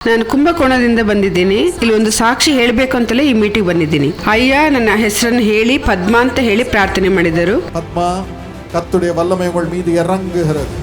ನಾನು ಕುಂಭಕೋಣದಿಂದ ಬಂದಿದ್ದೀನಿ ಇಲ್ಲಿ ಒಂದು ಸಾಕ್ಷಿ ಹೇಳಬೇಕು ಅಂತಲೇ ಈ ಮೀಟಿಂಗ್ ಬಂದಿದ್ದೀನಿ ಅಯ್ಯ ನನ್ನ ಹೆಸರನ್ನು ಹೇಳಿ ಪದ್ಮ ಅಂತ ಹೇಳಿ ಪ್ರಾರ್ಥನೆ ಮಾಡಿದರು பத்மா கத்துடைய வல்லமை உங்கள் மீது இறங்குகிறது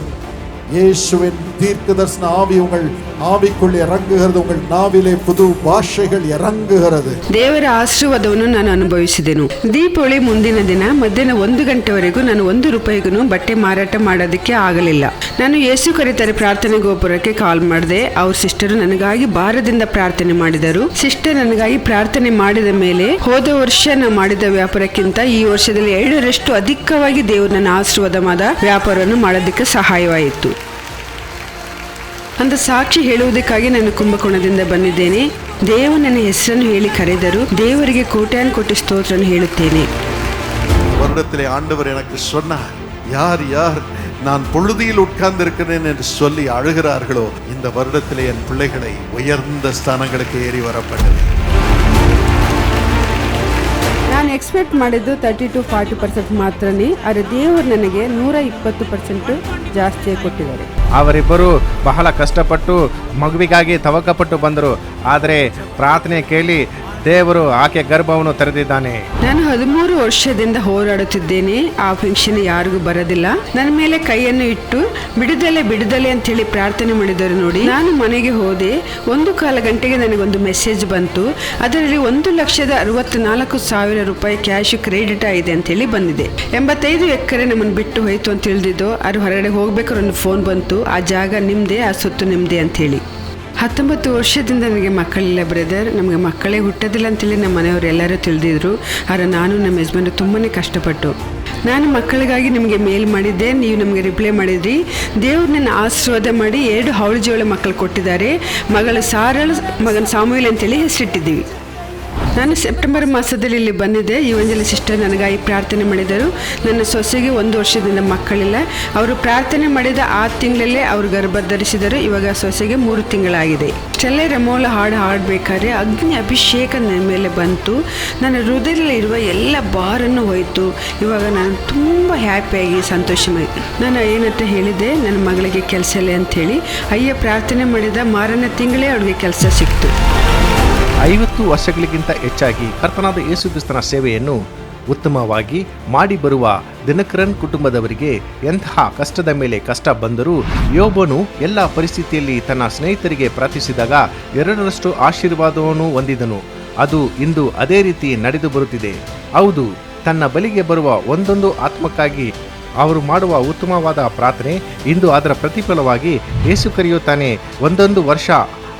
இயேசுவின் தீர்க்க தரிசன ஆவி உங்கள் ஆவிக்குள் இறங்குகிறது உங்கள் நாவிலே புது பாஷைகள் இறங்குகிறது ದೇವರ ಆಶೀರ್ವಾದವನ್ನು ನಾನು ಅನುಭವಿಸಿದೆನು ದೀಪಾವಳಿ ಮುಂದಿನ ದಿನ ಮಧ್ಯಾಹ್ನ ಒಂದು ಗಂಟೆವರೆಗೂ ನಾನು ಒಂದು ರೂಪಾಯಿಗೂ ಬಟ್ಟೆ ಮಾರಾಟ ಮಾಡೋದಕ್ಕೆ ಆಗಲಿಲ್ಲ ನಾನು ಯೇಸು ಕರಿತಾರೆ ಪ್ರಾರ್ಥನೆ ಗೋಪುರಕ್ಕೆ ಕಾಲ್ ಮಾಡಿದೆ ಅವ್ರ ಸಿಸ್ಟರ್ ನನಗಾಗಿ ಭಾರದಿಂದ ಪ್ರಾರ್ಥನೆ ಮಾಡಿದರು ಸಿಸ್ಟರ್ ನನಗಾಗಿ ಪ್ರಾರ್ಥನೆ ಮಾಡಿದ ಮೇಲೆ ಹೋದ ವರ್ಷ ನಾವು ಮಾಡಿದ ವ್ಯಾಪಾರಕ್ಕಿಂತ ಈ ವರ್ಷದಲ್ಲಿ ಎರಡರಷ್ಟು ಅಧಿಕವಾಗಿ ದೇವರು ನನ್ನ ಆಶೀರ್ವಾದವಾದ ವ್ಯಾಪಾರವನ್ನು ಮಾಡೋದಕ್ಕೆ ಸಹಾಯವಾಯಿತು ಅಂತ ಸಾಕ್ಷಿ ಹೇಳುವುದಕ್ಕಾಗಿ ನಾನು ಕುಂಭಕೋಣದಿಂದ ಬಂದಿದ್ದೇನೆ ದೇವ ನನ್ನ ಹೆಸರನ್ನು ಹೇಳಿ ಕರೆದರು ದೇವರಿಗೆ ಕೋಟ್ಯಾನ್ ಕೋಟಿ ಸ್ತೋತ್ರವನ್ನು ಹೇಳುತ್ತೇನೆ வருடத்திலே ஆண்டவர் எனக்கு சொன்னார் யார் யார் நான் பொழுதியில் உட்கார்ந்திருக்கிறேன் என்று சொல்லி அழுகிறார்களோ இந்த வருடத்திலே என் பிள்ளைகளை உயர்ந்த ஸ்தானங்களுக்கு ஏறி வரப்பட்டது ನಾನು ಎಕ್ಸ್ಪೆಕ್ಟ್ ಮಾಡಿದ್ದು ತರ್ಟಿ ಟು ಫಾರ್ಟಿ ಪರ್ಸೆಂಟ್ ಮಾತ್ರನೇ, ಆದರೆ ದೇವರು ನನಗೆ ನೂರ ಇಪ್ಪತ್ತು ಪರ್ಸೆಂಟ್ ಜಾಸ್ತಿ ಕೊಟ್ಟಿದ್ದಾರೆ. ಅವರಿಬ್ಬರು ಬಹಳ ಕಷ್ಟಪಟ್ಟು ಮಗುವಿಗಾಗಿ ತವಕಪಟ್ಟು ಬಂದರು. ಆದರೆ ಪ್ರಾರ್ಥನೆ ಕೇಳಿ ದೇವರು ಆಕೆ ಗರ್ಭವನ್ನು ತೆರೆದಿದ್ದಾನೆ. ನಾನು ಹದಿಮೂರು ವರ್ಷದಿಂದ ಹೋರಾಡುತ್ತಿದ್ದೇನೆ. ಆ ಪೆನ್ಷನ್ ಯಾರಿಗೂ ಬರೋದಿಲ್ಲ. ನನ್ನ ಮೇಲೆ ಕೈಯನ್ನು ಇಟ್ಟು ಬಿಡುದಲೆ ಬಿಡುದಲೆ ಅಂತ ಹೇಳಿ ಪ್ರಾರ್ಥನೆ ಮಾಡಿದರು ನೋಡಿ. ನಾನು ಮನೆಗೆ ಹೋದೆ. ಒಂದು ಕಾಲ ಗಂಟೆಗೆ ನನಗೊಂದು ಮೆಸೇಜ್ ಬಂತು. ಅದರಲ್ಲಿ ಒಂದು ಲಕ್ಷದ ಅರವತ್ನಾಲ್ಕು ಸಾವಿರ ರೂಪಾಯಿ ಕ್ಯಾಶ್ ಕ್ರೆಡಿಟ್ ಆಗಿದೆ ಅಂತ ಹೇಳಿ ಬಂದಿದೆ. ಎಂಬತ್ತೈದು ಎಕರೆ ನಮ್ಮನ್ನು ಬಿಟ್ಟು ಹೋಯ್ತು ಅಂತ ತಿಳಿದಿದ್ದು ಅದು ಹೊರಗಡೆ ಹೋಗ್ಬೇಕಾದ್ರೆ ಒಂದು ಫೋನ್ ಬಂತು. ಆ ಜಾಗ ನಿಮ್ಮದೇ ಆ ಸೊತ್ತು ನಿಮ್ಮದೇ ಅಂತ ಹೇಳಿ ಹತ್ತೊಂಬತ್ತು ವರ್ಷದಿಂದ ನನಗೆ ಮಕ್ಕಳಿಲ್ಲ ಬ್ರದರ್ ನಮಗೆ ಮಕ್ಕಳೇ ಹುಟ್ಟೋದಿಲ್ಲ ಅಂತೇಳಿ ನಮ್ಮ ಮನೆಯವರು ಎಲ್ಲರೂ ತಿಳಿದಿದ್ರು. ಆದರೆ ನಾನು ನಮ್ಮ ಯಜಮಾನ ತುಂಬಾ ಕಷ್ಟಪಟ್ಟು. ನಾನು ಮಕ್ಕಳಿಗಾಗಿ ನಿಮಗೆ ಮೇಲ್ ಮಾಡಿದ್ದೆ, ನೀವು ನಮಗೆ ರಿಪ್ಲೈ ಮಾಡಿದ್ರಿ. ದೇವ್ರು ನನ್ನ ಆಶೀರ್ವಾದ ಮಾಡಿ ಎರಡು ಹೌಳಿ ಜೋಳ ಮಕ್ಕಳು ಕೊಟ್ಟಿದ್ದಾರೆ. ಮಗಳು ಸಾರಳು, ಮಗನ ಸಾಮೂಲ್ ಅಂತೇಳಿ ಹೆಸರಿಟ್ಟಿದ್ದೀವಿ. ನಾನು ಸೆಪ್ಟೆಂಬರ್ ಮಾಸದಲ್ಲಿ ಇಲ್ಲಿ ಬಂದಿದ್ದೆ. ಯುವಂಜಲಿ ಸಿಸ್ಟರ್ ನನಗಾಗಿ ಪ್ರಾರ್ಥನೆ ಮಾಡಿದರು. ನನ್ನ ಸೊಸೆಗೆ ಒಂದು ವರ್ಷದಿಂದ ಮಕ್ಕಳಿಲ್ಲ. ಅವರು ಪ್ರಾರ್ಥನೆ ಮಾಡಿದ ಆ ತಿಂಗಳಲ್ಲೇ ಅವರು ಗರ್ಭ ಧರಿಸಿದರು ಇವಾಗ ಸೊಸೆಗೆ ಮೂರು ತಿಂಗಳಾಗಿದೆ. ಚಲ್ಲೆ ರಮೋಲ ಹಾಡು ಹಾಡಬೇಕಾದ್ರೆ ಅಗ್ನಿ ಅಭಿಷೇಕ ನನ್ನ ಮೇಲೆ ಬಂತು. ನನ್ನ ಹೃದಯದಲ್ಲಿರುವ ಎಲ್ಲ ಬಾರನ್ನು ಹೋಯಿತು. ಇವಾಗ ನಾನು ತುಂಬ ಹ್ಯಾಪಿಯಾಗಿ ಸಂತೋಷವಾಗಿ ನಾನು ಏನಂತ ಹೇಳಿದೆ, ನನ್ನ ಮಗಳಿಗೆ ಕೆಲಸ ಇಲ್ಲ ಅಂಥೇಳಿ ಅಯ್ಯ ಪ್ರಾರ್ಥನೆ ಮಾಡಿದ ಮಾರನೇ ತಿಂಗಳೇ ಅವಳಿಗೆ ಕೆಲಸ ಸಿಕ್ತು. ಐವತ್ತು ವರ್ಷಗಳಿಗಿಂತ ಹೆಚ್ಚಾಗಿ ಕರ್ತನಾದ ಯೇಸುಕ್ರಿಸ್ತನ ಸೇವೆಯನ್ನು ಉತ್ತಮವಾಗಿ ಮಾಡಿ ಬರುವ ದಿನಕರನ್ ಕುಟುಂಬದವರಿಗೆ ಎಂತಹ ಕಷ್ಟದ ಮೇಲೆ ಕಷ್ಟ ಬಂದರೂ ಯೋಬನು ಎಲ್ಲ ಪರಿಸ್ಥಿತಿಯಲ್ಲಿ ತನ್ನ ಸ್ನೇಹಿತರಿಗೆ ಪ್ರಾರ್ಥಿಸಿದಾಗ ಎರಡರಷ್ಟು ಆಶೀರ್ವಾದವನ್ನು ಹೊಂದಿದನು. ಅದು ಇಂದು ಅದೇ ರೀತಿ ನಡೆದು ಬರುತ್ತಿದೆ. ಹೌದು, ತನ್ನ ಬಲಿಗೆ ಬರುವ ಒಂದೊಂದು ಆತ್ಮಕ್ಕಾಗಿ ಅವರು ಮಾಡುವ ಉತ್ತಮವಾದ ಪ್ರಾರ್ಥನೆ ಇಂದು ಅದರ ಪ್ರತಿಫಲವಾಗಿ ಯೇಸು ಕರೆಯುತ್ತಾನೆ, ಒಂದೊಂದು ವರ್ಷ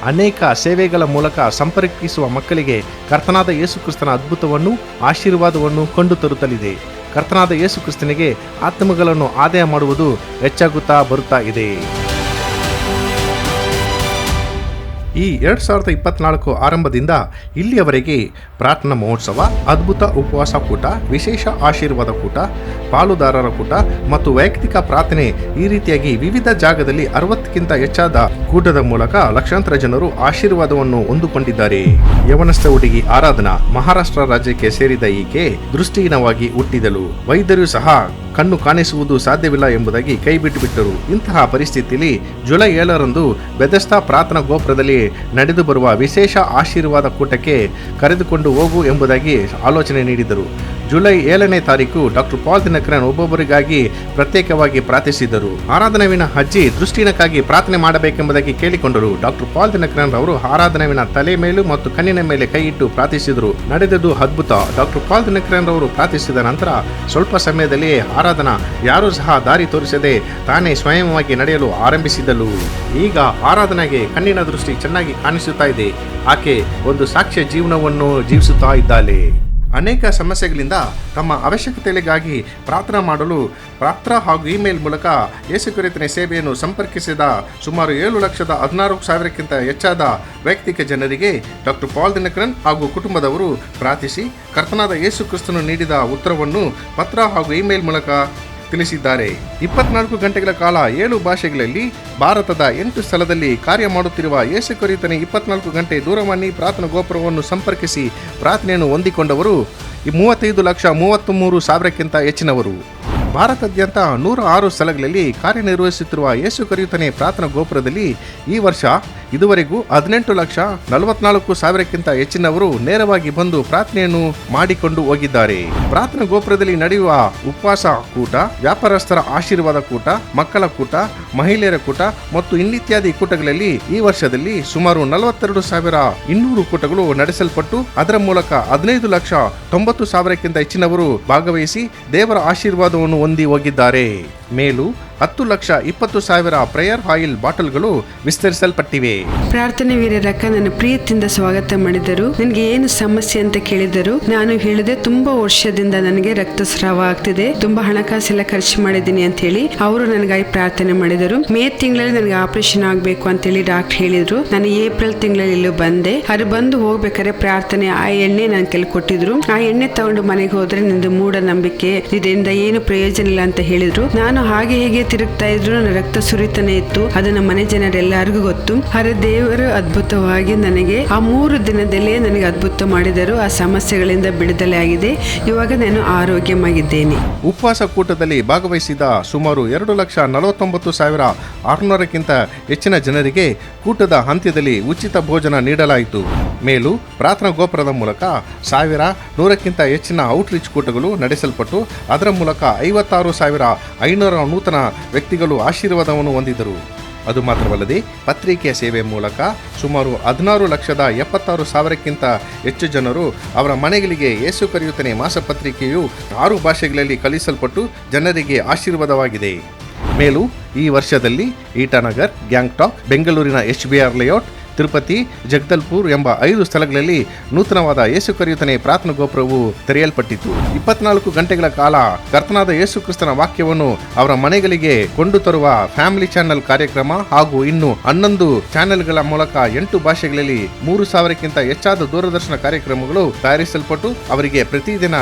ಅನೇಕ ಸೇವೆಗಳ ಮೂಲಕ ಸಂಪರ್ಕಿಸುವ ಮಕ್ಕಳಿಗೆ ಕರ್ತನಾದ ಯೇಸುಕ್ರಿಸ್ತನ ಅದ್ಭುತವನ್ನು, ಆಶೀರ್ವಾದವನ್ನು ಕಂಡು ತರುತ್ತಲಿದೆ. ಕರ್ತನಾದ ಯೇಸುಕ್ರಿಸ್ತನಿಗೆ ಆತ್ಮಗಳನ್ನು ಆದಾಯ ಮಾಡುವುದು ಹೆಚ್ಚಾಗುತ್ತಾ ಬರುತ್ತಾ ಇದೆ. ಈ ಎರಡು ಸಾವಿರದ ಇಪ್ಪತ್ನಾಲ್ಕು ಆರಂಭದಿಂದ ಇಲ್ಲಿಯವರೆಗೆ ಪ್ರಾರ್ಥನಾ ಮಹೋತ್ಸವ, ಅದ್ಭುತ ಉಪವಾಸ ಕೂಟ, ವಿಶೇಷ ಆಶೀರ್ವಾದ ಕೂಟ, ಪಾಲುದಾರರ ಕೂಟ ಮತ್ತು ವೈಯಕ್ತಿಕ ಪ್ರಾರ್ಥನೆ ಈ ರೀತಿಯಾಗಿ ವಿವಿಧ ಜಾಗದಲ್ಲಿ ಅರವತ್ತಕ್ಕಿಂತ ಹೆಚ್ಚಾದ ಕೂಟದ ಮೂಲಕ ಲಕ್ಷಾಂತರ ಜನರು ಆಶೀರ್ವಾದವನ್ನು ಹೊಂದಿಕೊಂಡಿದ್ದಾರೆ. ಯವನಸ್ಥ ಹುಡುಗಿ ಆರಾಧನಾ, ಮಹಾರಾಷ್ಟ್ರ ರಾಜ್ಯಕ್ಕೆ ಸೇರಿದ ಈಕೆ ದೃಷ್ಟಿಹೀನವಾಗಿ ಹುಟ್ಟಿದಳು. ವೈದ್ಯರು ಸಹ ಕಣ್ಣು ಕಾಣಿಸುವುದು ಸಾಧ್ಯವಿಲ್ಲ ಎಂಬುದಾಗಿ ಕೈಬಿಟ್ಟು ಬಿಟ್ಟರು ಇಂತಹ ಪರಿಸ್ಥಿತಿಯಲ್ಲಿ ಜುಲೈ ಏಳರಂದು ಬೆದಸ್ತಾ ಪ್ರಾರ್ಥನಾ ಗೋಪುರದಲ್ಲಿ ನಡೆದು ಬರುವ ವಿಶೇಷ ಆಶೀರ್ವಾದ ಕೂಟಕ್ಕೆ ಕರೆದುಕೊಂಡು ಹೋಗು ಎಂಬುದಾಗಿ ಆಲೋಚನೆ ನೀಡಿದರು. ಜುಲೈ ಏಳನೇ ತಾರೀಕು ಡಾಕ್ಟರ್ ಪಾಲ್ ದಿನಕರನ್ ಒಬ್ಬೊಬ್ಬರಿಗಾಗಿ ಪ್ರತ್ಯೇಕವಾಗಿ ಪ್ರಾರ್ಥಿಸಿದರು. ಆರಾಧನವಿನ ಅಜ್ಜಿ ದೃಷ್ಟಿನಕ್ಕಾಗಿ ಪ್ರಾರ್ಥನೆ ಮಾಡಬೇಕೆಂಬುದಾಗಿ ಕೇಳಿಕೊಂಡರು. ಡಾಕ್ಟರ್ ಪಾಲ್ ದಿನಕರನ್ ಅವರು ಆರಾಧನವಿನ ತಲೆ ಮೇಲೂ ಮತ್ತು ಕಣ್ಣಿನ ಮೇಲೆ ಕೈ ಪ್ರಾರ್ಥಿಸಿದರು. ನಡೆದದ್ದು ಅದ್ಭುತ. ಡಾಕ್ಟರ್ ಪಾಲ್ ದಿನಕರನ್ ಅವರು ಪ್ರಾರ್ಥಿಸಿದ ನಂತರ ಸ್ವಲ್ಪ ಸಮಯದಲ್ಲಿಯೇ ಆರಾಧನಾ ಯಾರೂ ಸಹ ದಾರಿ ತೋರಿಸದೆ ತಾನೇ ಸ್ವಯಂವಾಗಿ ನಡೆಯಲು ಆರಂಭಿಸಿದಳು ಈಗ ಆರಾಧನೆಗೆ ಕಣ್ಣಿನ ದೃಷ್ಟಿ ಚೆನ್ನಾಗಿ ಕಾಣಿಸುತ್ತಾ ಇದೆ. ಆಕೆ ಒಂದು ಸಾಕ್ಷ್ಯ ಜೀವನವನ್ನು ಜೀವಿಸುತ್ತಾ ಇದ್ದಾಳೆ. ಅನೇಕ ಸಮಸ್ಯೆಗಳಿಂದ ತಮ್ಮ ಅವಶ್ಯಕತೆಗಳಿಗಾಗಿ ಪ್ರಾರ್ಥನಾ ಮಾಡಲು ಪ್ರಾರ್ಥನಾ ಹಾಗೂ ಇಮೇಲ್ ಮೂಲಕ ಯೇಸು ಕುರಿತನ ಸೇವೆಯನ್ನು ಸಂಪರ್ಕಿಸಿದ ಸುಮಾರು ಏಳು ಲಕ್ಷದ ಹದಿನಾರು ಸಾವಿರಕ್ಕಿಂತ ಹೆಚ್ಚಾದ ವೈಯಕ್ತಿಕ ಜನರಿಗೆ ಡಾಕ್ಟರ್ ಪಾಲ್ ದಿನಕರನ್ ಹಾಗೂ ಕುಟುಂಬದವರು ಪ್ರಾರ್ಥಿಸಿ ಕರ್ತನಾದ ಯೇಸು ಕ್ರಿಸ್ತನು ನೀಡಿದ ಉತ್ತರವನ್ನು ಪತ್ರ ಹಾಗೂ ಇಮೇಲ್ ಮೂಲಕ ತಿಳಿಸಿದ್ದಾರೆ. ಇಪ್ಪತ್ನಾಲ್ಕು ಗಂಟೆಗಳ ಕಾಲ ಏಳು ಭಾಷೆಗಳಲ್ಲಿ ಭಾರತದ ಎಂಟು ಸ್ಥಳದಲ್ಲಿ ಕಾರ್ಯ ಮಾಡುತ್ತಿರುವ ಯೇಸು ಕುರಿತನೆ ಇಪ್ಪತ್ನಾಲ್ಕು ಗಂಟೆ ದೂರವಾಣಿ ಪ್ರಾರ್ಥನಾ ಗೋಪುರವನ್ನು ಸಂಪರ್ಕಿಸಿ ಪ್ರಾರ್ಥನೆಯನ್ನು ಹೊಂದಿಕೊಂಡವರು ಮೂವತ್ತೈದು ಲಕ್ಷ ಮೂವತ್ತ್ ಮೂರು ಸಾವಿರಕ್ಕಿಂತ ಹೆಚ್ಚಿನವರು. ಭಾರತಾದ್ಯಂತ ನೂರ ಆರು ಸ್ಥಳಗಳಲ್ಲಿ ಕಾರ್ಯನಿರ್ವಹಿಸುತ್ತಿರುವ ಯೇಸು ಕರೆಯುತ್ತನೆ ಪ್ರಾರ್ಥನಾ ಗೋಪುರದಲ್ಲಿ ಈ ವರ್ಷ ಇದುವರೆಗೂ ಹದಿನೆಂಟು ಲಕ್ಷ ನಲವತ್ನಾಲ್ಕು ಸಾವಿರಕ್ಕಿಂತ ಹೆಚ್ಚಿನವರು ನೇರವಾಗಿ ಬಂದು ಪ್ರಾರ್ಥನೆಯನ್ನು ಮಾಡಿಕೊಂಡು ಹೋಗಿದ್ದಾರೆ. ಪ್ರಾರ್ಥನಾ ಗೋಪುರದಲ್ಲಿ ನಡೆಯುವ ಉಪವಾಸ ಕೂಟ, ವ್ಯಾಪಾರಸ್ಥರ ಆಶೀರ್ವಾದ ಕೂಟ, ಮಕ್ಕಳ ಕೂಟ, ಮಹಿಳೆಯರ ಕೂಟ ಮತ್ತು ಇನ್ನಿತ್ಯಾದಿ ಕೂಟಗಳಲ್ಲಿ ಈ ವರ್ಷದಲ್ಲಿ ಸುಮಾರು ನಲವತ್ತೆರಡು ಸಾವಿರ ಇನ್ನೂರು ಕೂಟಗಳು ನಡೆಸಲ್ಪಟ್ಟು ಅದರ ಮೂಲಕ ಹದಿನೈದು ಲಕ್ಷ ತೊಂಬತ್ತು ಸಾವಿರಕ್ಕಿಂತ ಹೆಚ್ಚಿನವರು ಭಾಗವಹಿಸಿ ದೇವರ ಆಶೀರ್ವಾದವನ್ನು ಹೊಂದಿ ಹೋಗಿದ್ದಾರೆ. ಮೇಲು ಹತ್ತು ಲಕ್ಷ ಇಪ್ಪತ್ತು ಸಾವಿರ ಪ್ರೇಯರ್ ಆಯಿಲ್ ಬಾಟಲ್ಗಳು ವಿಸ್ತರಿಸಲ್ಪಟ್ಟಿವೆ. ಪ್ರಾರ್ಥನೆ ವೀರರಕ್ಕ ನನ್ನ ಪ್ರೀತಿಯಿಂದ ಸ್ವಾಗತ ಮಾಡಿದರು. ನನಗೆ ಏನು ಸಮಸ್ಯೆ ಅಂತ ಕೇಳಿದರು ನಾನು ಹೇಳಿದೆ, ತುಂಬಾ ವರ್ಷದಿಂದ ನನಗೆ ರಕ್ತಸ್ರಾವ ಆಗ್ತಿದೆ. ತುಂಬಾ ಹಣಕಾಸೆಲ್ಲ ಖರ್ಚು ಮಾಡಿದ್ದೀನಿ ಅಂತ ಹೇಳಿ ಅವರು ನನಗಾಗಿ ಪ್ರಾರ್ಥನೆ ಮಾಡಿದರು. ಮೇ ತಿಂಗಳಲ್ಲಿ ನನಗೆ ಆಪರೇಷನ್ ಆಗಬೇಕು ಅಂತೇಳಿ ಡಾಕ್ಟರ್ ಹೇಳಿದ್ರು. ನಾನು ಏಪ್ರಿಲ್ ತಿಂಗಳಲ್ಲಿ ಇಲ್ಲೂ ಬಂದೆ. ಅದು ಬಂದು ಹೋಗ್ಬೇಕಾದ್ರೆ ಪ್ರಾರ್ಥನೆ ಆ ಎಣ್ಣೆ ನನ್ನ ಕೆಲ ಕೊಟ್ಟಿದ್ರು. ಆ ಎಣ್ಣೆ ತಗೊಂಡು ಮನೆಗೆ ಹೋದ್ರೆ ನಿಂದು ಮೂಢನಂಬಿಕೆ ಇದರಿಂದ ಏನು ಪ್ರಯೋಜನ ಇಲ್ಲ ಅಂತ ಹೇಳಿದ್ರು. ನಾನು ಹಾಗೆ ಹೇಗೆ ತಿರುಗ್ತಾ ಇದ್ರು ನನ್ನ ರಕ್ತ ಸುರಿತಾನೆ ಇತ್ತು. ಅದು ನಮ್ಮ ಮನೆ ಜನರೆಲ್ಲರಿಗೂ ಗೊತ್ತು. ಆದರೆ ದೇವರು ಅದ್ಭುತವಾಗಿ ನನಗೆ ಆ ಮೂರು ದಿನದಲ್ಲೇ ನನಗೆ ಅದ್ಭುತ ಮಾಡಿದರು. ಆ ಸಮಸ್ಯೆಗಳಿಂದ ಬಿಡುದಲೆ ಆಗಿದೆ. ಇವಾಗ ನಾನು ಆರೋಗ್ಯವಾಗಿದ್ದೇನೆ. ಉಪವಾಸ ಕೂಟದಲ್ಲಿ ಭಾಗವಹಿಸಿದ ಸುಮಾರು ಎರಡು ಲಕ್ಷ ನಲವತ್ತೊಂಬತ್ತು ಸಾವಿರ ಆರುನೂರಕ್ಕಿಂತ ಹೆಚ್ಚಿನ ಜನರಿಗೆ ಕೂಟದ ಅಂತ್ಯದಲ್ಲಿ ಉಚಿತ ಭೋಜನ ನೀಡಲಾಯಿತು. ಮೇಲೂ ಪ್ರಾರ್ಥನಾ ಗೋಪುರದ ಮೂಲಕ ಸಾವಿರ ನೂರಕ್ಕಿಂತ ಹೆಚ್ಚಿನ ಔಟ್ರೀಚ್ ಕೂಟಗಳು ನಡೆಸಲ್ಪಟ್ಟು, ಅದರ ಮೂಲಕ ಐವತ್ತಾರು ಸಾವಿರ ಐನೂರ ನೂತನ ವ್ಯಕ್ತಿಗಳು ಆಶೀರ್ವಾದವನ್ನು ಹೊಂದಿದರು ಅದು ಮಾತ್ರವಲ್ಲದೆ ಪತ್ರಿಕೆಯ ಸೇವೆ ಮೂಲಕ ಸುಮಾರು ಹದಿನಾರು ಲಕ್ಷದ ಎಪ್ಪತ್ತಾರು ಸಾವಿರಕ್ಕಿಂತ ಹೆಚ್ಚು ಜನರು ಅವರ ಮನೆಗಳಿಗೆ ಏಸು ಕರೆಯುತ್ತನೆ ಮಾಸಪತ್ರಿಕೆಯು ಆರು ಭಾಷೆಗಳಲ್ಲಿ ಕಲಿಸಲ್ಪಟ್ಟು ಜನರಿಗೆ ಆಶೀರ್ವಾದವಾಗಿದೆ. ಮೇಲೂ ಈ ವರ್ಷದಲ್ಲಿ ಈಟಾನಗರ್, ಗ್ಯಾಂಗ್ಟಾಕ್, ಬೆಂಗಳೂರಿನ H B R layout Tirupati, Jagdalpur ಎಂಬ ಐದು ಸ್ಥಳಗಳಲ್ಲಿ ನೂತನವಾದ ಯೇಸು ಕರೆಯುತ್ತನೆ ಪ್ರಾರ್ಥನಾ ಗೋಪುರವು ತೆರೆಯಲ್ಪಟ್ಟಿತು ಇಪ್ಪತ್ನಾಲ್ಕು ಗಂಟೆಗಳ ಕಾಲ ಕರ್ತನಾದ ಯೇಸು ಕ್ರಿಸ್ತನ ವಾಕ್ಯವನ್ನು ಅವರ ಮನೆಗಳಿಗೆ ಕೊಂಡು ತರುವ ಫ್ಯಾಮಿಲಿ ಚಾನೆಲ್ ಕಾರ್ಯಕ್ರಮ ಹಾಗೂ ಇನ್ನು ಹನ್ನೊಂದು ಚಾನೆಲ್ಗಳ ಮೂಲಕ ಎಂಟು ಭಾಷೆಗಳಲ್ಲಿ ಮೂರು ಸಾವಿರಕ್ಕಿಂತ ಹೆಚ್ಚಾದ ದೂರದರ್ಶನ ಕಾರ್ಯಕ್ರಮಗಳು ತಯಾರಿಸಲ್ಪಟ್ಟು ಅವರಿಗೆ ಪ್ರತಿದಿನ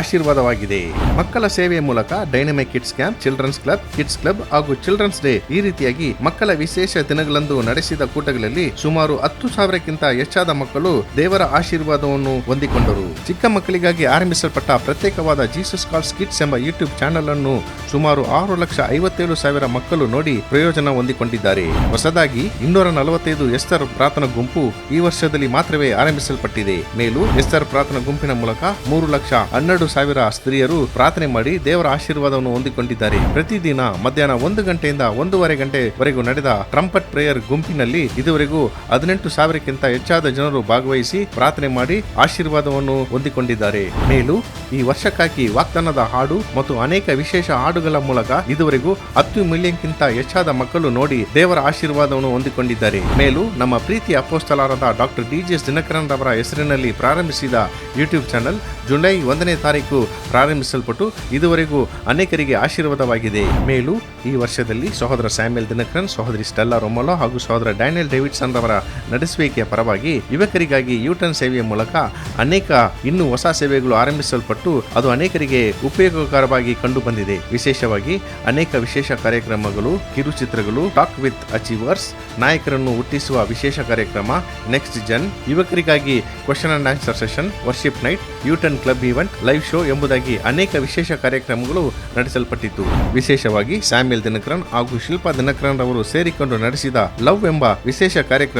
ಆಶೀರ್ವಾದವಾಗಿದೆ. ಮಕ್ಕಳ ಸೇವೆಯ ಮೂಲಕ dynamic kids camp children's club kids club ಹಾಗೂ ಚಿಲ್ಡ್ರನ್ಸ್ ಡೇ ಈ ರೀತಿಯಾಗಿ ಮಕ್ಕಳ ವಿಶೇಷ ದಿನಗಳಂದು ನಡೆಸಿದ ಕೂಟಗಳಲ್ಲಿ ಸುಮಾರು ಹತ್ತು ಸಾವಿರಕ್ಕಿಂತ ಹೆಚ್ಚಾದ ಮಕ್ಕಳು ದೇವರ ಆಶೀರ್ವಾದವನ್ನು ಹೊಂದಿಕೊಂಡರು. ಚಿಕ್ಕ ಮಕ್ಕಳಿಗಾಗಿ ಆರಂಭಿಸಲ್ಪಟ್ಟ ಪ್ರತ್ಯೇಕವಾದ ಜೀಸಸ್ ಕಾಲ್ಸ್ ಕಿಡ್ಸ್ ಎಂಬ ಯೂಟ್ಯೂಬ್ ಚಾನೆಲ್ ಅನ್ನು ಸುಮಾರು ಆರು ಲಕ್ಷ ಐವತ್ತೇಳು ಸಾವಿರ ಮಕ್ಕಳು ನೋಡಿ ಪ್ರಯೋಜನ ಹೊಂದಿಕೊಂಡಿದ್ದಾರೆ. ಹೊಸದಾಗಿ ಇನ್ನೂರ ನಲವತ್ತೈದು ಎಸ್ತರ್ ಪ್ರಾರ್ಥನಾ ಗುಂಪು ಈ ವರ್ಷದಲ್ಲಿ ಮಾತ್ರವೇ ಆರಂಭಿಸಲ್ಪಟ್ಟಿದೆ. ಮೇಲೂ ಎಸ್ತರ್ ಪ್ರಾರ್ಥನಾ ಗುಂಪಿನ ಮೂಲಕ ಮೂರು ಲಕ್ಷ ಹನ್ನೆರಡು ಸಾವಿರ ಸ್ತ್ರೀಯರು ಪ್ರಾರ್ಥನೆ ಮಾಡಿ ದೇವರ ಆಶೀರ್ವಾದವನ್ನು ಹೊಂದಿಕೊಂಡಿದ್ದಾರೆ. ಪ್ರತಿದಿನ ಮಧ್ಯಾಹ್ನ ಒಂದು ಗಂಟೆಯಿಂದ ಒಂದೂವರೆ ಗಂಟೆವರೆಗೂ ನಡೆದ ಟ್ರಂಪಟ್ ಪ್ರೇಯರ್ ಗುಂಪಿನಲ್ಲಿ ಇದುವರೆಗೂ ಹದಿನೆಂಟು ಸಾವಿರಕ್ಕಿಂತ ಹೆಚ್ಚಾದ ಜನರು ಭಾಗವಹಿಸಿ ಪ್ರಾರ್ಥನೆ ಮಾಡಿ ಆಶೀರ್ವಾದವನ್ನು ಹೊಂದಿಕೊಂಡಿದ್ದಾರೆ. ಮೇಲೂ ಈ ವರ್ಷಕ್ಕಾಗಿ ವಾಗ್ದಾನದ ಹಾಡು ಮತ್ತು ಅನೇಕ ವಿಶೇಷ ಹಾಡುಗಳ ಮೂಲಕ ಇದುವರೆಗೂ ಹತ್ತು ಮಿಲಿಯನ್ಗಿಂತ ಹೆಚ್ಚಾದ ಮಕ್ಕಳು ನೋಡಿ ದೇವರ ಆಶೀರ್ವಾದವನ್ನು ಹೊಂದಿಕೊಂಡಿದ್ದಾರೆ. ಮೇಲೂ ನಮ್ಮ ಪ್ರೀತಿ ಅಪೋಸ್ತಲಾರದ ಡಾಕ್ಟರ್ ಡಿ ಜಿ ದಿನಕರನ್ ರವರ ಹೆಸರಿನಲ್ಲಿ ಪ್ರಾರಂಭಿಸಿದ ಯೂಟ್ಯೂಬ್ ಚಾನೆಲ್ ಜುಲೈ ಒಂದನೇ ತಾರೀಕು ಪ್ರಾರಂಭಿಸಲ್ಪಟ್ಟು ಇದುವರೆಗೂ ಅನೇಕರಿಗೆ ಆಶೀರ್ವಾದವಾಗಿದೆ. ಮೇಲೂ ಈ ವರ್ಷದಲ್ಲಿ ಸಹೋದರ ಸ್ಯಾಮ್ಯಲ್ ದಿನಕರನ್, ಸಹೋದರಿ ಸ್ಟೆಲ್ಲಾ ರೊಮೊಲೋ ಹಾಗೂ ಸಹೋದರ ಡ್ಯಾನಿಯಲ್ ಡೇವಿಡ್ಸನ್ ರವರ ನಡೆಸುವಿಕೆಯ ಪರವಾಗಿ ಯುವಕರಿಗಾಗಿ ಯೂಟರ್ನ್ ಸೇವೆಯ ಮೂಲಕ ಅನೇಕ ಇನ್ನು ಹೊಸ ಸೇವೆಗಳು ಆರಂಭಿಸಲ್ಪಟ್ಟು ಅದು ಅನೇಕರಿಗೆ ಉಪಯೋಗಕರವಾಗಿ ಕಂಡು ಬಂದಿದೆ ವಿಶೇಷವಾಗಿ ಅನೇಕ ವಿಶೇಷ ಕಾರ್ಯಕ್ರಮಗಳು ಕಿರುಚಿತ್ರಗಳು ಟಾಕ್ ವಿತ್ ಅಚೀವರ್ಸ್, ನಾಯಕರನ್ನು ಹುಟ್ಟಿಸುವ ವಿಶೇಷ ಕಾರ್ಯಕ್ರಮ, next gen, ಯುವಕರಿಗಾಗಿ question and answer session worship night, U turn club event, live show ಎಂಬುದಾಗಿ ಅನೇಕ ವಿಶೇಷ ಕಾರ್ಯಕ್ರಮಗಳು ನಡೆಸಲ್ಪಟ್ಟಿತ್ತು. ವಿಶೇಷವಾಗಿ ಸ್ಯಾಮ್ಯಲ್ ದಿನಕರನ್ ಹಾಗೂ ಶಿಲ್ಪಾ ದಿನಕರನ್ ಅವರು ಸೇರಿಕೊಂಡು ನಡೆಸಿದ ಲವ್ ಎಂಬ ವಿಶೇಷ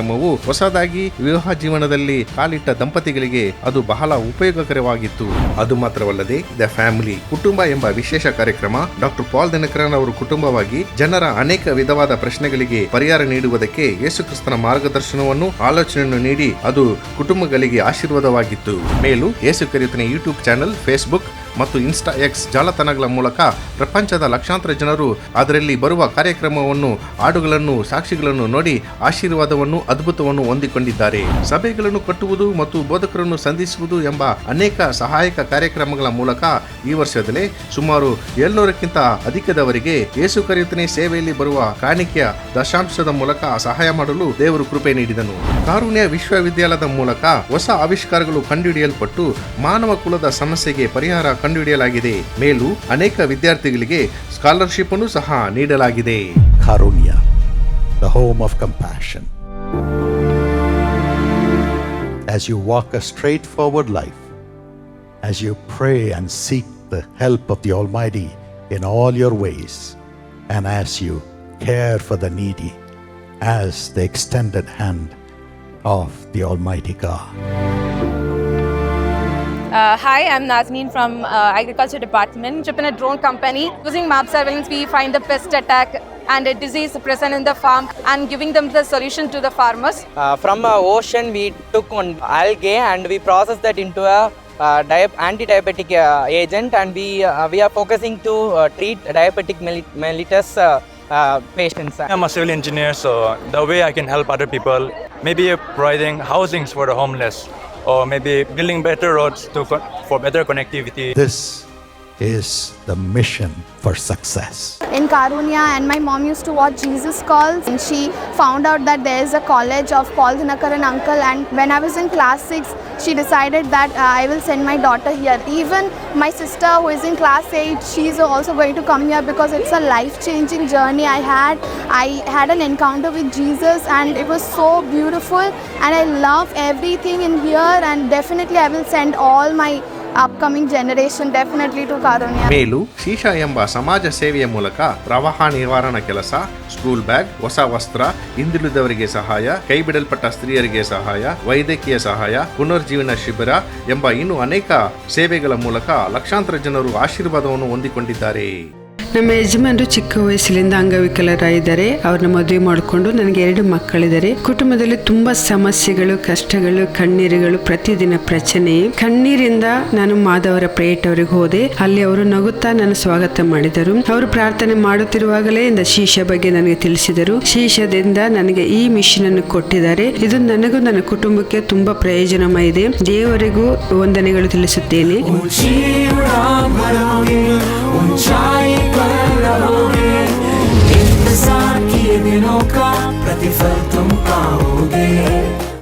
ಕಾರ್ಯಕ್ರಮವು ಹೊಸದಾಗಿ ವಿವಾಹ ಜೀವನದಲ್ಲಿ ಕಾಲಿಟ್ಟ ದಂಪತಿಗಳಿಗೆ ಅದು ಬಹಳ ಉಪಯೋಗಕರವಾಗಿತ್ತು. ಅದು ಮಾತ್ರವಲ್ಲದೆ ದ ಫ್ಯಾಮಿಲಿ ಕುಟುಂಬ ಎಂಬ ವಿಶೇಷ ಕಾರ್ಯಕ್ರಮ ಡಾಕ್ಟರ್ ಪಾಲ್ ದಿನಕರನ್ ಅವರು ಕುಟುಂಬವಾಗಿ ಜನರ ಅನೇಕ ವಿಧವಾದ ಪ್ರಶ್ನೆಗಳಿಗೆ ಪರಿಹಾರ ನೀಡುವುದಕ್ಕೆ ಯೇಸುಕ್ರಿಸ್ತನ ಮಾರ್ಗದರ್ಶನವನ್ನು ಆಲೋಚನೆಯನ್ನು ನೀಡಿ ಅದು ಕುಟುಂಬಗಳಿಗೆ ಆಶೀರ್ವಾದವಾಗಿತ್ತು. ಮೇಲೂ ಯೇಸು ಕರೆಯುತ್ತನೆ ಯೂಟ್ಯೂಬ್ ಚಾನೆಲ್, ಫೇಸ್ಬುಕ್ ಮತ್ತು ಇನ್ಸ್ಟಾ ಎಕ್ಸ್ ಜಾಲತಾಣಗಳ ಮೂಲಕ ಪ್ರಪಂಚದ ಲಕ್ಷಾಂತರ ಜನರು ಅದರಲ್ಲಿ ಬರುವ ಕಾರ್ಯಕ್ರಮವನ್ನು, ಹಾಡುಗಳನ್ನು, ಸಾಕ್ಷಿಗಳನ್ನು ನೋಡಿ ಆಶೀರ್ವಾದವನ್ನು, ಅದ್ಭುತವನ್ನು ಹೊಂದಿಕೊಂಡಿದ್ದಾರೆ. ಸಭೆಗಳನ್ನು ಕಟ್ಟುವುದು ಮತ್ತು ಬೋಧಕರನ್ನು ಸಂಧಿಸುವುದು ಎಂಬ ಅನೇಕ ಸಹಾಯಕ ಕಾರ್ಯಕ್ರಮಗಳ ಮೂಲಕ ಈ ವರ್ಷದಲ್ಲೇ ಸುಮಾರು ಏಳ್ನೂರಕ್ಕಿಂತ ಅಧಿಕದವರಿಗೆ ಯೇಸು ಕರೆಯುತ್ತನೆ ಸೇವೆಯಲ್ಲಿ ಬರುವ ಕಾಣಿಕೆಯ ದಶಾಂಶದ ಮೂಲಕ ಸಹಾಯ ಮಾಡಲು ದೇವರು ಕೃಪೆ ನೀಡಿದನು. ಕಾರುಣ್ಯ ವಿಶ್ವವಿದ್ಯಾಲಯದ ಮೂಲಕ ಹೊಸ ಆವಿಷ್ಕಾರಗಳು ಕಂಡುಹಿಡಿಯಲ್ಪಟ್ಟು ಮಾನವ ಕುಲದ ಸಮಸ್ಯೆಗೆ ಪರಿಹಾರ ಕಂಡುಹಿಡಿಯಲಾಗಿದೆ. ಮೇಲೂ ಅನೇಕ ವಿದ್ಯಾರ್ಥಿಗಳಿಗೆ ಸ್ಕಾಲರ್ಶಿಪ್ ಅನ್ನು ಸಹ ನೀಡಲಾಗಿದೆ. Karunya the home of compassion As you walk a straightforward life, as you pray and seek the help of the Almighty in all your ways, and as you care for the needy, as the extended hand of the Almighty God. Uh, hi, I'm Nazneen from uh, Agriculture Department. Ship in a drone company. Using map surveillance, we find the pest attack and a disease present in the farm and giving them the solution to the farmers. Uh, from uh, ocean, we took on algae and we processed that into a dia- anti-diabetic uh, agent, and we uh, we are focusing to uh, treat diabetic melli- mellitus uh, uh, patients. I'm a civil engineer, so the way I can help other people, maybe providing housings for the homeless, or maybe building better roads to for better connectivity. This is the mission for success. in Karunya and my mom used to watch Jesus Calls and she found out that there is a college of Paul Dhinakaran uncle and when I was in class 6 she decided that uh, I will send my daughter here. Even my sister who is in class 8 she's also going to come here because it's a life changing journey I had. I had an encounter with Jesus and it was so beautiful and I love everything in here and definitely I will send all my upcoming generation definitely to Karunya. ಮೇಲು ಶೀಶ ಎಂಬ ಸಮಾಜ ಸೇವೆಯ ಮೂಲಕ ಪ್ರವಾಹ ನಿವಾರಣಾ ಕೆಲಸ school bag ಹೊಸ ವಸ್ತ್ರ ಹಿಂದುಳಿದವರಿಗೆ ಸಹಾಯ, ಕೈಬಿಡಲ್ಪಟ್ಟ ಸ್ತ್ರೀಯರಿಗೆ ಸಹಾಯ, ವೈದ್ಯಕೀಯ ಸಹಾಯ, ಪುನರ್ಜೀವನ ಶಿಬಿರ ಎಂಬ ಇನ್ನೂ ಅನೇಕ ಸೇವೆಗಳ ಮೂಲಕ ಲಕ್ಷಾಂತರ ಜನರು ಆಶೀರ್ವಾದವನ್ನು ಹೊಂದಿಕೊಂಡಿದ್ದಾರೆ ನಮ್ಮ ಯಜಮಾನರು ಚಿಕ್ಕ ವಯಸ್ಸಿನಿಂದ ಅಂಗವಿಕಲರಾಗಿದ್ದಾರೆ. ಅವ್ರನ್ನ ಮದುವೆ ಮಾಡಿಕೊಂಡು ನನಗೆ ಎರಡು ಮಕ್ಕಳಿದ್ದಾರೆ. ಕುಟುಂಬದಲ್ಲಿ ತುಂಬಾ ಸಮಸ್ಯೆಗಳು, ಕಷ್ಟಗಳು, ಕಣ್ಣೀರುಗಳು ಪ್ರತಿದಿನ ಪ್ರಚನೆ. ಕಣ್ಣೀರಿಂದ ನಾನು ಮಾಧವರ ಪ್ರೇಟ್ ಅವರಿಗೆ ಹೋದೆ. ಅಲ್ಲಿ ಅವರು ನಗುತ್ತಾ ನನ್ನ ಸ್ವಾಗತ ಮಾಡಿದರು. ಅವರು ಪ್ರಾರ್ಥನೆ ಮಾಡುತ್ತಿರುವಾಗಲೇ ಇಂದ ಶೀಶ ಬಗ್ಗೆ ನನಗೆ ತಿಳಿಸಿದರು. ಶೀಶದಿಂದ ನನಗೆ ಈ ಮಿಷನ್ ಅನ್ನು ಕೊಟ್ಟಿದ್ದಾರೆ. ಇದು ನನಗೂ ನನ್ನ ಕುಟುಂಬಕ್ಕೆ ತುಂಬಾ ಪ್ರಯೋಜನಮಯ ಇದೆ ದೇವರಿಗೂ ವಂದನೆಗಳು ತಿಳಿಸುತ್ತೇನೆ. पर रहोगे। इंतज़ार किए दिनों का प्रतिफल तुम पाओगे।